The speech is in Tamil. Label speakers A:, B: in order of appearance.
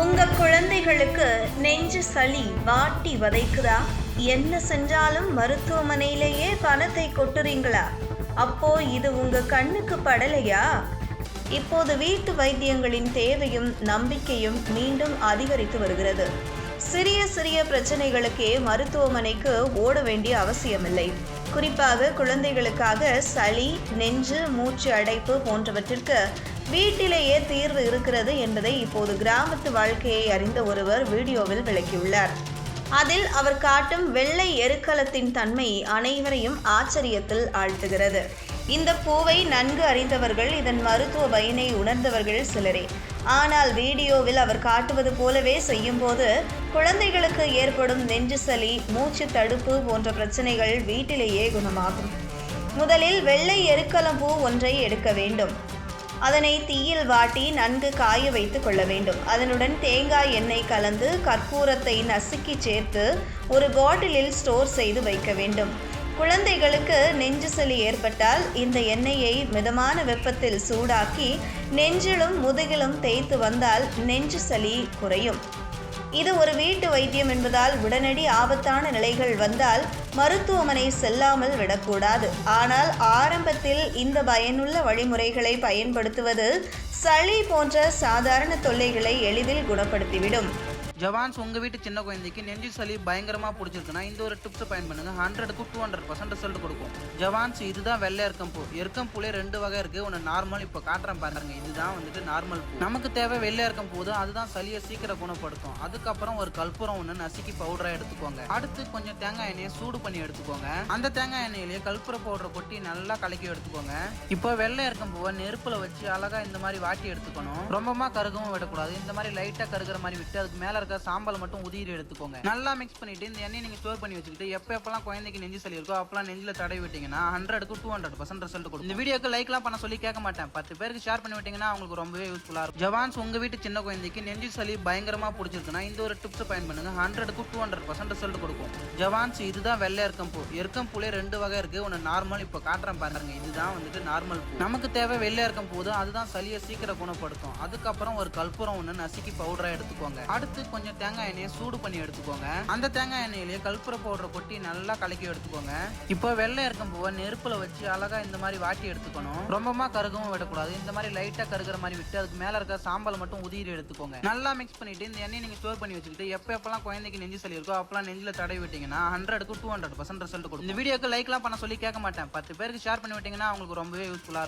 A: உங்க குழந்தைகளுக்கு நெஞ்சு சளி வாட்டி வதைக்குதா? என்ன செஞ்சாலும் மருத்துவமனையிலேயே பணத்தை கொட்டுறீங்களா? அப்போ இது உங்க கண்ணுக்கு படலையா? இப்போது வீட்டு வைத்தியங்களின் தேவையும் நம்பிக்கையும் மீண்டும் அதிகரித்து வருகிறது. சிறிய சிறிய பிரச்சனைகளுக்கே மருத்துவமனைக்கு ஓட வேண்டிய அவசியமில்லை. குறிப்பாக குழந்தைகளுக்காக சளி நெஞ்சு மூச்சு அடைப்பு போன்றவற்றிற்கு வீட்டிலேயே தீர்வு இருக்கிறது என்பதை இப்போது கிராமத்து வாழ்க்கையை அறிந்த ஒருவர் வீடியோவில் விளக்கியுள்ளார். அதில் அவர் காட்டும் வெள்ளை எருக்களத்தின் தன்மை அனைவரையும் ஆச்சரியத்தில் ஆழ்த்துகிறது. இந்த பூவை நன்கு அறிந்தவர்கள் இதன் மருத்துவ பயனை உணர்ந்தவர்கள் சிலரே. ஆனால் வீடியோவில் அவர் காட்டுவது போலவே செய்யும்போது குழந்தைகளுக்கு ஏற்படும் நெஞ்சு சளி மூச்சு தடுப்பு போன்ற பிரச்சனைகள் வீட்டிலேயே குணமாகும். முதலில் வெள்ளை எருக்கலம்பூ ஒன்றை எடுக்க வேண்டும். அதனை தீயில் வாட்டி நன்கு காய வைத்து கொள்ள வேண்டும். அதனுடன் தேங்காய் எண்ணெய் கலந்து கற்பூரத்தை நசுக்கி சேர்த்து ஒரு பாட்டிலில் ஸ்டோர் செய்து வைக்க வேண்டும். குழந்தைகளுக்கு நெஞ்சு சளி ஏற்பட்டால் இந்த எண்ணெயை மிதமான வெப்பத்தில் சூடாக்கி நெஞ்சிலும் முதுகிலும் தேய்த்து வந்தால் நெஞ்சு சளி குறையும். இது ஒரு வீட்டு வைத்தியம் என்பதால் உடனடி ஆபத்தான நிலைகள் வந்தால் மருத்துவமனை செல்லாமல் விடக்கூடாது. ஆனால் ஆரம்பத்தில் இந்த பயனுள்ள வழிமுறைகளை பயன்படுத்துவது சளி போன்ற சாதாரண தொல்லைகளை எளிதில் குணப்படுத்திவிடும்.
B: ஜவான்ஸ் உங்கள் வீட்டு சின்ன குழந்தைக்கு நெஞ்சு சளி பயங்கரமாக பிடிச்சிருக்குன்னா இந்த ஒரு டிப்ஸை பயன் பண்ணுங்க ஹண்ட்ரடுக்கு டூ ஹண்ட்ரட் பர்சன்ட் ரிசல்ட் கொடுக்கும். ஜவான்ஸ் இதுதான் வெள்ளை எருக்கம்பூ எருக்கம்பூலே ரெண்டு வகை இருக்குது ஒன்று நார்மல் இப்போ காட்டுறேன் பாருங்க. இதுதான் வந்துட்டு நார்மல் பூ. நமக்கு தேவை வெள்ளை எருக்கம்பூ தான் அதுதான் சளியை சீக்கிரம் குணப்படுத்தும். அதுக்கப்புறம் ஒரு கற்பூரம் ஒன்று நசுக்கி பவுடராக எடுத்துக்கோங்க. அடுத்து கொஞ்சம் தேங்காய் எண்ணெயை சூடு பண்ணி எடுத்துக்கோங்க. அந்த தேங்காய் எண்ணெயிலேயே கற்பூர பவுடரை கொட்டி நல்லா கலக்கி எடுத்துக்கோங்க. இப்போ வெள்ளை எருக்கம்பூவை நெருப்பில் வச்சு அழகாக இந்த மாதிரி வாட்டி எடுத்துக்கணும். ரொம்பமா கருகவும் விடக்கூடாது. இந்த மாதிரி லைட்டாக கருகிற மாதிரி விட்டு அதுக்கு மேலே இருக்க சாம்பலை மட்டும் உதிரி எடுத்துக்கோங்க. நல்லா மிக்ஸ் பண்ணிட்டு இந்த எண்ணெய் நீங்க ஸ்டோர் பண்ணி வச்சுக்கிட்டு எப்ப எப்பெல்லாம் குழந்தைக்கு நெஞ்சு சளி இருக்கோ அப்பெல்லாம் நெஞ்சில தடவி விட்டீங்கன்னா ஹண்ட்ரடுக்கு டூ ஹண்ட்ரட் பர்சன்ட் ரிசல்ட் கொடுக்கும். இந்த வீடியோக்கு லைக்லாம் பண்ண சொல்லி கேட்க மாட்டேன். பத்து பேருக்கு ஷேர் பண்ணி விட்டீங்கன்னா அவங்களுக்கு ரொம்பவே யூஸ்ஃபுல்லா இருக்கும். ஜவான்ஸ் உங்க வீட்டு சின்ன குழந்தைக்கு நெஞ்சு சளி பயங்கரமா பிடிச்சிருக்குன்னா இந்த ஒரு டிப்ஸ் பயன் பண்ணுங்க ஹண்ட்ரடுக்கு டூ ஹண்ட்ரட் பர்சன்ட் ரிசல்ட் கொடுக்கும். ஜவான்ஸ் இதுதான் வெள்ளை எருக்கம் பூலே ரெண்டு வகை இருக்கு. ஒன்று நார்மல் இப்போ காட்டுறேன் பாருங்க. இதுதான் வந்துட்டு நார்மல் பூ. நமக்கு தேவை வெள்ளை இருக்கும் போது அதுதான் சளியை சீக்கிரம் குணப்படுத்தும். அதுக்கப்புறம் ஒரு கற்பூரம் ஒன்று நசுக்கி பவுடரா எடுத்துக்கோங்க. அடுத்து கொஞ்சம் தேங்காய் எண்ணெயை சூடு பண்ணி எடுத்துக்கோங்க. அந்த தேங்காய் எண்ணெயிலேயே கற்பூர பவுடரை கொட்டி நல்லா கலக்கி எடுத்துக்கோங்க. இப்போ வெள்ளை இருக்கும் பூவை நெருப்பில் வச்சு அழகா இந்த மாதிரி வாட்டி எடுத்துக்கணும். ரொம்பமா கருகவும் விடக்கூடாது. இந்த மாதிரி லைட்டாக கருகிற மாதிரி விட்டு அதுக்கு மேலே இருக்க சாம்பலை மட்டும் உதிரி எடுத்துக்கோங்க. நல்லா மிக்ஸ் பண்ணிட்டு இந்த எண்ணெய் நீங்கள் ஸ்டோர் பண்ணி வச்சுக்கிட்டு எப்போ எப்பெல்லாம் குழந்தைக்கு நெஞ்சு சளி இருக்கோ அப்பெல்லாம் நெஞ்சில் தடவி விட்டீங்கன்னா ஹண்ட்ரடுக்கு டூ ஹண்ட்ரட் பர்சன்ட் ரிசல்ட் கொடுக்கும். இந்த வீடியோக்கு லைக்லாம் பண்ண சொல்லி கேட்க மாட்டேன். பத்து பேருக்கு ஷேர் பண்ணி விட்டீங்கன்னா அவங்களுக்கு ரொம்பவே யூஸ்ஃபுல்லாக இருக்கும்